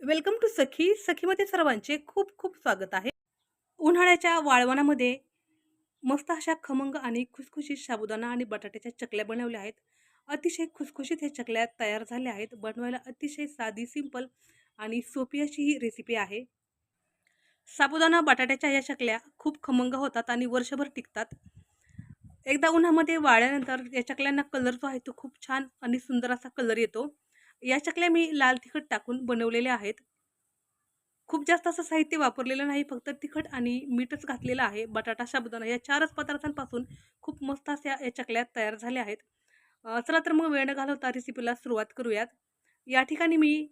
Welcome to सखी. सखीमध्ये सर्वांचे खूप खूप स्वागत आहे. उन्हाळ्याच्या वाळवणामध्ये मस्त अशा खमंग आणि खुसखुशीत साबुदाणा आणि बटाट्याच्या चकल्या बनवल्या आहेत. अतिशय खुसखुशीत हे चकल्या तयार झाल्या आहेत. बनवायला अतिशय साधी सिंपल आणि सोपी अशी ही रेसिपी आहे. साबुदाणा बटाट्याच्या या चकल्या खूप खमंग होतात आणि वर्षभर टिकतात. एकदा उन्हामध्ये वाळल्यानंतर या चकल्यांना कलर जो आहे तो खूप छान आणि सुंदर असा कलर येतो. या चकल्या मी लाल तिखट टाकून बनवलेल्या आहेत. खूप जास्त असं साहित्य वापरलेलं नाही फक्त तिखट आणि मीठच घातलेलं आहे. बटाटा साबुदाणा या चारच पदार्थांपासून खूप मस्त अशा या चकल्या तयार झाल्या आहेत. चला तर मग वेळ न घालवता रेसिपीला सुरुवात करूयात. या ठिकाणी मी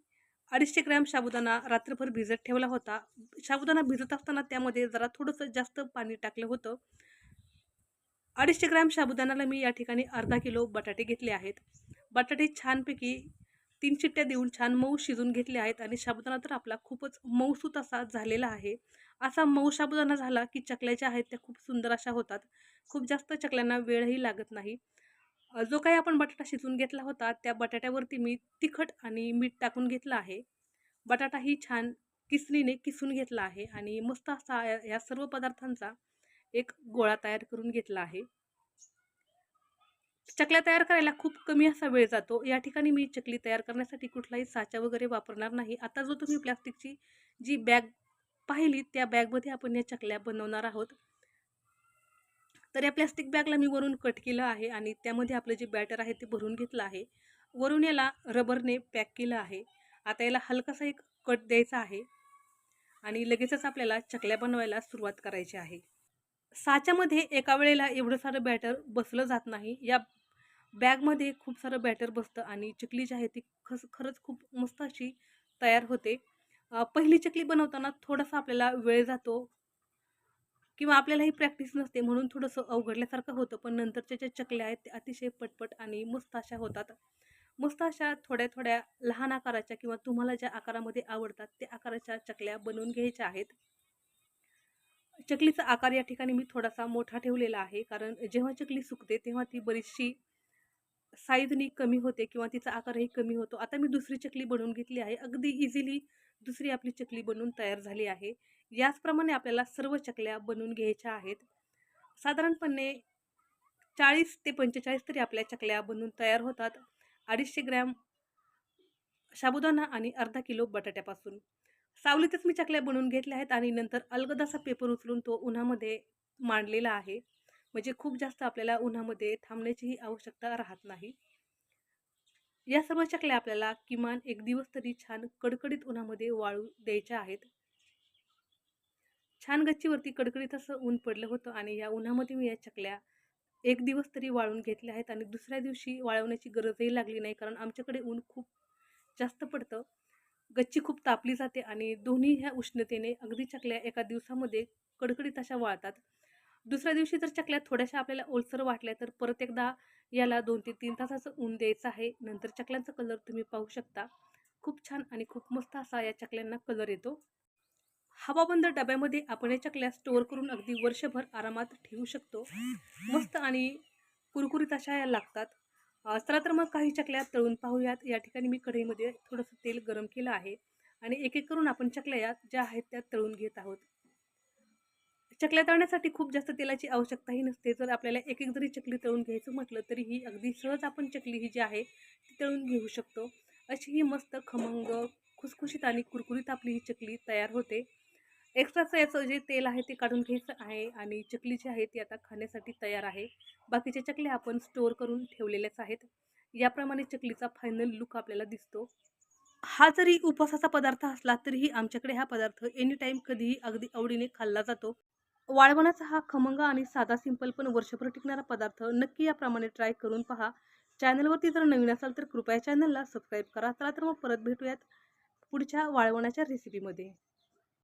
अडीचशे ग्रॅम साबुदाणा रात्रभर भिजत ठेवला होता. साबुदाणा भिजत असताना त्यामध्ये जरा थोडंसं जास्त पाणी टाकलं होतं. अडीचशे ग्रॅम साबुदाणाला मी या ठिकाणी अर्धा किलो बटाटे घेतले आहेत. बटाटे छानपैकी तीन चिट्ट्या देऊन छान मऊ शिजून घेतले आहेत आणि साबुदाणा तर आपला खूपच मऊसूत असा झालेला आहे. असा मऊ साबुदाणा झाला की चकल्या ज्या आहेत त्या खूप सुंदर अशा होतात. खूप जास्त चकल्यांना वेळही लागत नाही. जो काही आपण बटाटा शिजून घेतला होता त्या बटाट्यावरती मी तिखट आणि मीठ टाकून घेतलं आहे. बटाटाही छान किसणीने किसून घेतला आहे आणि मस्त असा या सर्व पदार्थांचा एक गोळा तयार करून घेतला आहे. चकल्या तयार करायला खूप कमी असा वेळ जातो. या ठिकाणी मी चकली तयार करण्यासाठी कुठलाही साचा वगैरे वापरणार नाही. आता जो तुम्ही प्लास्टिकची जी बॅग पाहिली त्या बॅगमध्ये आपण या चकल्या बनवणार आहोत. तर या प्लॅस्टिक बॅगला मी वरून कट केलं आहे आणि त्यामध्ये आपलं जे बॅटर आहे ते भरून घेतलं आहे. वरून याला रबरने पॅक केलं आहे. आता याला हलकासा एक कट द्यायचा आहे आणि लगेचच आपल्याला चकल्या बनवायला सुरुवात करायची आहे. साच्यामध्ये एका वेळेला एवढं सारं बॅटर बसलं जात नाही. या बॅगमध्ये खूप सारं बॅटर बसतं आणि चकली जी आहे ती खस खरंच खूप मस्त अशी तयार होते. पहिली चकली बनवताना थोडासा आपल्याला वेळ जातो किंवा आपल्यालाही प्रॅक्टिस नसते म्हणून थोडंसं अवघडल्यासारखं होतं पण नंतरच्या ज्या चकल्या आहेत त्या अतिशय पटपट आणि मस्त अशा होतात. मस्त अशा थोड्या थोड्या लहान आकाराच्या किंवा तुम्हाला ज्या आकारामध्ये आवडतात त्या आकाराच्या चकल्या बनवून घ्यायच्या आहेत. चकलीचा आकार या ठिकाणी मी थोडासा मोठा ठेवलेला आहे कारण जेव्हा चकली सुकते तेव्हा ती बरीचशी साईजनी कमी होते किंवा तिचा आकारही कमी होतो. आता मी दुसरी चकली बनवून घेतली आहे. अगदी इझिली दुसरी आपली चकली बनवून तयार झाली आहे. याचप्रमाणे आपल्याला सर्व चकल्या बनवून घ्यायच्या आहेत. साधारणपणे चाळीस ते पंचेचाळीस तरी आपल्या चकल्या बनवून तयार होतात. अडीचशे ग्रॅम साबुदाणा आणि अर्धा किलो बटाट्यापासून. सावलीतच मी चकल्या बनवून घेतल्या आहेत आणि नंतर अलगदासा पेपर उचलून तो उन्हामध्ये मांडलेला आहे. म्हणजे खूप जास्त आपल्याला उन्हामध्ये थांबण्याचीही आवश्यकता राहत नाही. या सर्व चकल्या आपल्याला किमान एक दिवस तरी छान कडकडीत उन्हामध्ये वाळू द्यायच्या आहेत. छान गच्चीवरती कडकडीत असं ऊन पडलं होतं आणि या उन्हामध्ये मी या चकल्या एक दिवस तरी वाळून घेतल्या आहेत आणि दुसऱ्या दिवशी वाळवण्याची गरजही लागली नाही कारण आमच्याकडे ऊन खूप जास्त पडतं. गच्ची खूप तापली जाते आणि दोन्ही ह्या उष्णतेने अगदी चकल्या एका दिवसामध्ये कडकडीत अशा वाळतात. दुसऱ्या दिवशी जर चकल्या थोड्याशा आपल्याला ओलसर वाटल्या तर परत एकदा याला दोन ते तीन तासाचं ऊन द्यायचं आहे. नंतर चकल्यांचा कलर तुम्ही पाहू शकता. खूप छान आणि खूप मस्त असा या चकल्यांना कलर येतो. हवाबंद डब्यामध्ये आपण या चकल्या स्टोअर करून अगदी वर्षभर आरामात ठेवू शकतो. मस्त आणि कुरकुरीत अशा या लागतात. चला तर मग काही चकल्या तळून पाहूयात. या ठिकाणी मी कढईमध्ये थोडंसं तेल गरम केलं आहे आणि एक एक करून आपण चकल्या या ज्या आहेत त्या तळून घेत आहोत. चकल्या तळण्यासाठी खूप जास्त तेलाची आवश्यकताही नसते. जर आपल्याला एक एक जरी चकली तळून घ्यायचं म्हटलं तरी ही अगदी सहज आपण चकली ही जी आहे ती तळून घेऊ शकतो. अशी ही मस्त खमंग खुसखुशीत आणि कुरकुरीत आपली ही चकली तयार होते. एक्स्ट्राचं याचं जे तेल आहे ते काढून घ्यायचं आहे आणि चकली जी आहे ती आता खाण्यासाठी तयार आहे. बाकीच्या चकल्या आपण स्टोअर करून ठेवलेल्याच आहेत. याप्रमाणे चकलीचा फायनल लुक आपल्याला दिसतो. हा जरी उपवासाचा पदार्थ असला तरीही आमच्याकडे हा पदार्थ एनी टाईम कधीही अगदी आवडीने खाल्ला जातो. वाळवणाचा हा खमंग आणि साधा सिंपल पण वर्षभर टिकणारा पदार्थ नक्की याप्रमाणे ट्राय करून पहा. चॅनलवरती जर नवीन असाल तर कृपया चॅनलला सबस्क्राईब करा. चला तर मग परत भेटूयात पुढच्या वाळवणाच्या रेसिपीमध्ये